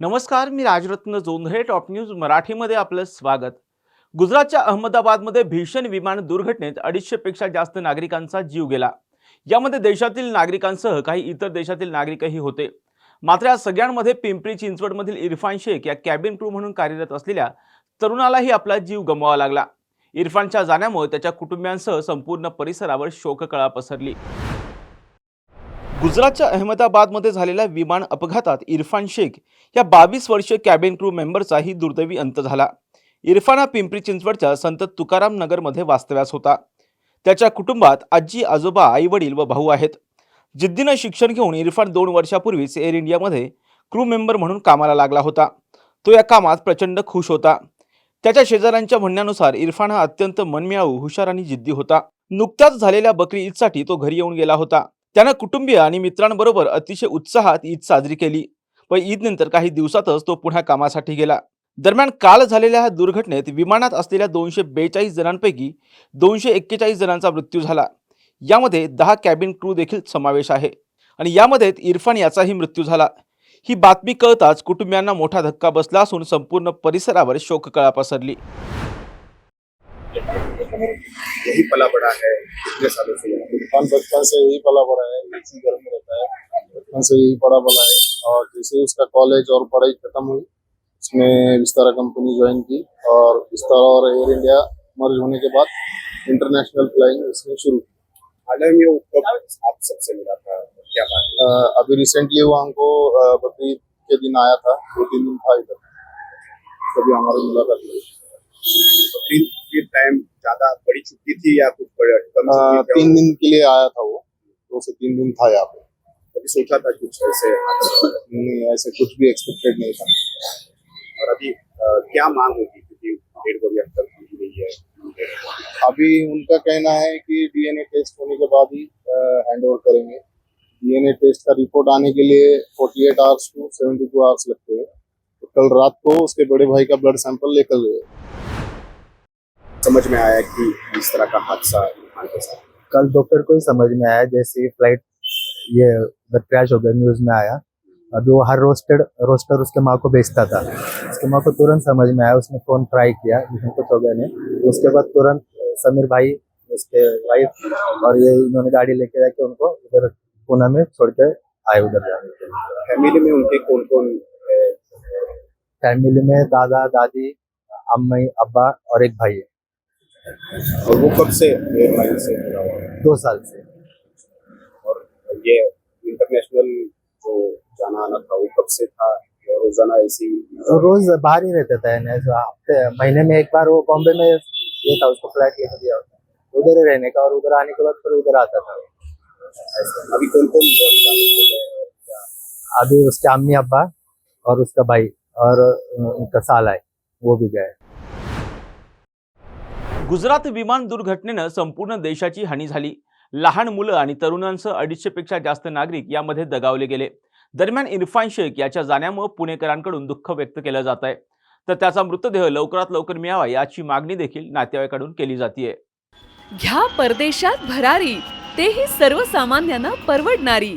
नमस्कार मी Rajratna Jondhale top news मराठीमध्ये आपलं स्वागत. गुजरातच्या अहमदाबादमध्ये भीषण विमान दुर्घटनेत अडीचशेपेक्षा जास्त नागरिकांचा जीव गेला. यामध्ये देशातील नागरिकांसह काही इतर देशातील नागरिकही होते. मात्र या सगळ्यांमध्ये पिंपरी चिंचवडमधील इरफान शेख या कॅबिन क्रू म्हणून कार्यरत असलेल्या तरुणालाही आपला जीव गमवावा लागला. इरफानच्या जाण्यामुळे त्याच्या कुटुंबियांसह संपूर्ण परिसरावर शोककळा पसरली. गुजरातच्या अहमदाबादमध्ये झालेल्या विमान अपघातात इरफान शेख या बावीस वर्षीय कॅबिन क्रू मेंबरचाही दुर्दैवी अंत झाला. इरफान हा पिंपरी चिंचवडच्या संत तुकाराम नगरमध्ये वास्तव्यास होता. त्याच्या कुटुंबात आजी आजोबा आई वडील व भाऊ आहेत. जिद्दीनं शिक्षण घेऊन इरफान दोन वर्षापूर्वीच एअर इंडियामध्ये क्रू मेंबर म्हणून कामाला लागला होता. तो या कामात प्रचंड खुश होता. त्याच्या शेजाऱ्यांच्या म्हणण्यानुसार इरफान हा अत्यंत मनमिळाऊ हुशार आणि जिद्दी होता. नुकत्याच झालेल्या बकरी ईदसाठी तो घरी येऊन गेला होता. त्यानं कुटुंबीय आणि मित्रांबरोबर अतिशय उत्साहात ईद साजरी केली. व ईदनंतर काही दिवसातच तो पुन्हा कामासाठी गेला. दरम्यान काल झालेल्या ह्या दुर्घटनेत विमानात असलेल्या दोनशे बेचाळीस जणांपैकी दोनशे एक्केचाळीस जणांचा मृत्यू झाला. यामध्ये दहा कॅबिन क्रू देखील समावेश आहे. आणि यामध्ये इरफान याचाही मृत्यू झाला. ही बातमी कळताच कुटुंबियांना मोठा धक्का बसला असून संपूर्ण परिसरावर शोककळा पसरली. यही पला बड़ा है कितने सालों से पे? बचपन से यही पला बड़ा है इसी घर में रहता है। बचपन से यही पढ़ा बड़ा है। और जैसे उसका कॉलेज और पढ़ाई खत्म हुई उसने विस्तारा कंपनी ज्वाइन की और विस्तारा और एयर इंडिया मर्ज होने के बाद इंटरनेशनल फ्लाइंग उसने शुरू की। हाल में वो कब आप सबसे मिला था क्या बात अभी रिसेंटली वो हमको बकरीद के दिन आया था दो तीन दिन था इधर। तभी हमारी मुलाकात हुई। बकरीद के टाइम ज़्यादा बड़ी छुट्टी थी या कुछ बड़े कम अ, तीन दिन के लिए आया था वो। दो से तीन दिन था यहाँ पे। कभी सोचा था कुछ ऐसे नहीं ऐसे कुछ भी एक्सपेक्टेड नहीं था। और अभी क्या मांग होगी? क्योंकि डेढ़ बॉडी अब तक पहुँच गई है। अभी उनका कहना है कि डीएनए टेस्ट होने के बाद ही हैंड ओवर करेंगे। डीएनए टेस्ट का रिपोर्ट आने के लिए 48 आवर्स टू 72 आवर्स लगते हैं। तो कल रात को उसके बड़े भाई का ब्लड सैंपल लेकर गए। समझ में आया कि इस तरह का हादसा इरफान के साथ कल दोपहर को ही समझ में आया जैसे फ़्लाइट ये क्रैश हो गया न्यूज़ में आया। अभी वो हर रोस्टेड रोस्टर उसके माँ को बेचता था। उसके माँ को तुरंत समझ में आया उसने फ़ोन ट्राई किया लेकिन कुछ हो गया नहीं। तो उसके बाद तुरंत समीर भाई उसके वाइफ और ये इन्होंने गाड़ी लेके जाके उनको उधर पूना में छोड़ के आए उधर जाने के लिए। फैमिली में उनके कौन कौन फैमिली में दादा दादी अम्मी अब्बा और एक भाई है। और वो कब से एयरलाइन से जुड़ा हुआ है? दो साल से। और ये इंटरनेशनल जो जाना आना था वो कब से था? रोज़ाना ऐसी रोज बाहर ही रहता था हफ़्ते महीने में एक बार वो बॉम्बे में ये था उसको फ्लैट लेकर दिया होता उधर ही रहने का और उधर आने के बाद फिर उधर आता था। अभी कौन कौन अभी उसके अम्मी अब्बा और उसका भाई और उनका साला है वो भी गए। गुजरात विमान दुर्घटनेनं संपूर्ण देशाची हानी झाली. लहान मुलं आणि तरुणांसह अडीचशेपेक्षा जास्त नागरिक यामध्ये दगावले गेले. दरम्यान इरफान शेख याच्या जाण्यामुळे पुणेकरांकडून दुःख व्यक्त केलं जात आहे तर त्याचा मृतदेह लवकरात लवकर मिळावा याची मागणी देखील नातेवाईकांकडून केली जाते घ्या परदेशात भरारी. तेही सर्वसामान्यांना परवडणारी.